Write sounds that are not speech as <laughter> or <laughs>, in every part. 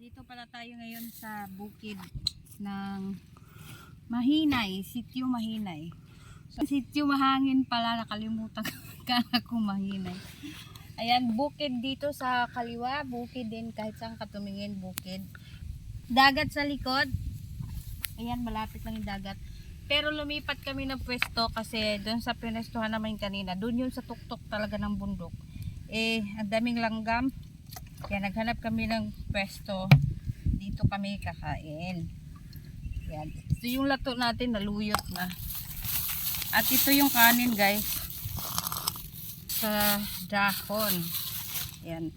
Dito pala tayo ngayon sa bukid ng Mahinay, Sityo Mahinay. So, Sityo Mahangin pala, nakalimutan <laughs> kala ko Mahinay. Ayan, bukid dito sa kaliwa, bukid din kahit saan katumingin, bukid. Dagat sa likod. Ayan, malapit lang yung dagat. Pero lumipat kami ng pwesto kasi doon sa pinestuhan naman kanina, doon yun sa tuktok talaga ng bundok. Eh, ang daming langgam. Kaya naghanap kami ng pwesto. Dito kami kakain. Yan. Ito yung lato natin, naluyot na. At ito yung kanin guys. Sa dahon. Yan.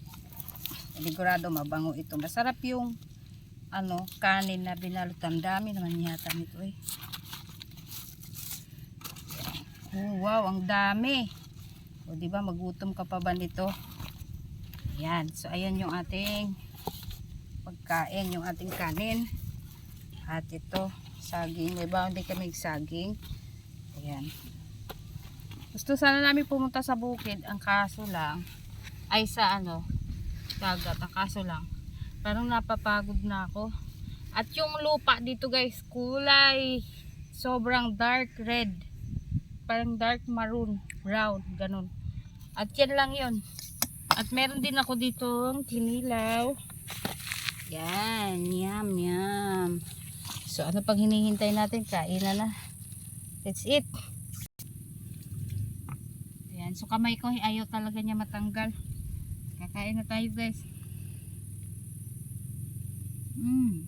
Sigurado mabango ito. Masarap yung ano, kanin na binalot. Ang dami naman yata nito eh. Oh, wow, ang dami. O, di ba magutom ka pa ba nito? Ayan. So, ayan yung ating pagkain, yung ating kanin. At ito, saging. May hindi kami saging. Ayan. Gusto sana namin pumunta sa bukid. Ang kaso lang, ay sa ano, dagat. Ang kaso lang, parang napapagod na ako. At yung lupa dito guys, kulay sobrang dark red. Parang dark maroon, brown, ganun. At yan lang yon. At meron din ako dito kinilaw. Yan, yum, yum. So, ano pang hinihintay natin? Kain na na. That's it. Ayan, so kamay ko ayaw talaga niya matanggal. Kakain na tayo guys. Mmm.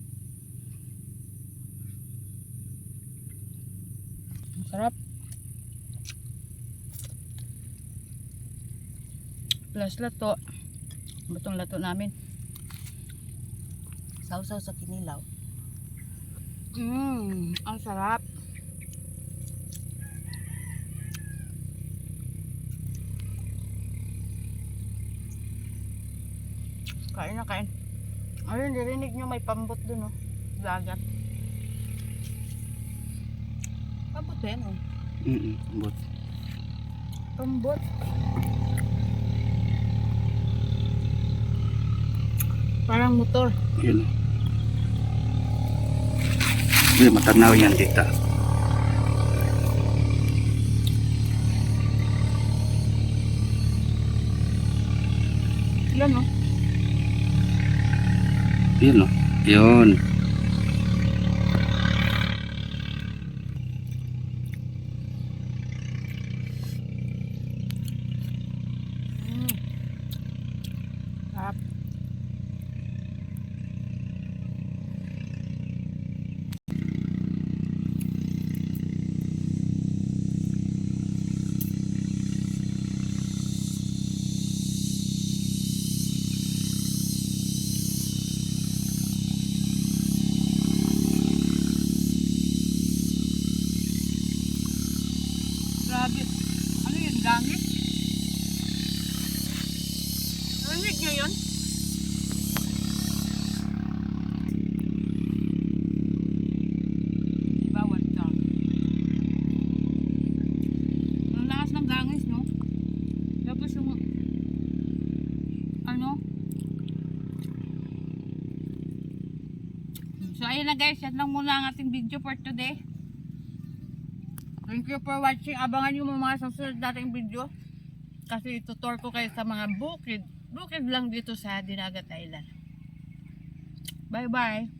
Sarap. Plus lato. Batong lato namin. Sausaw sa kinilaw. Mmm, ang sarap. Kain na kain. Ayun, narinig nyo may pambot dun, oh. Dagat. Pambot ba yan, oh? Mm but Pambot. Parang motor. yun. Hindi, matanaw yan tita. Ilan, oh? Yun o. Yun. Mm. Sarap. Grabe. Ano yun? Gangit? Narinig nyo yun? So, ayun na guys. Yan lang muna ang ating video for today. Thank you for watching. Abangan nyo mga susunod nating video. Kasi tutor ko kayo sa mga bukid. Bukid lang dito sa Dinagat Island. Bye bye.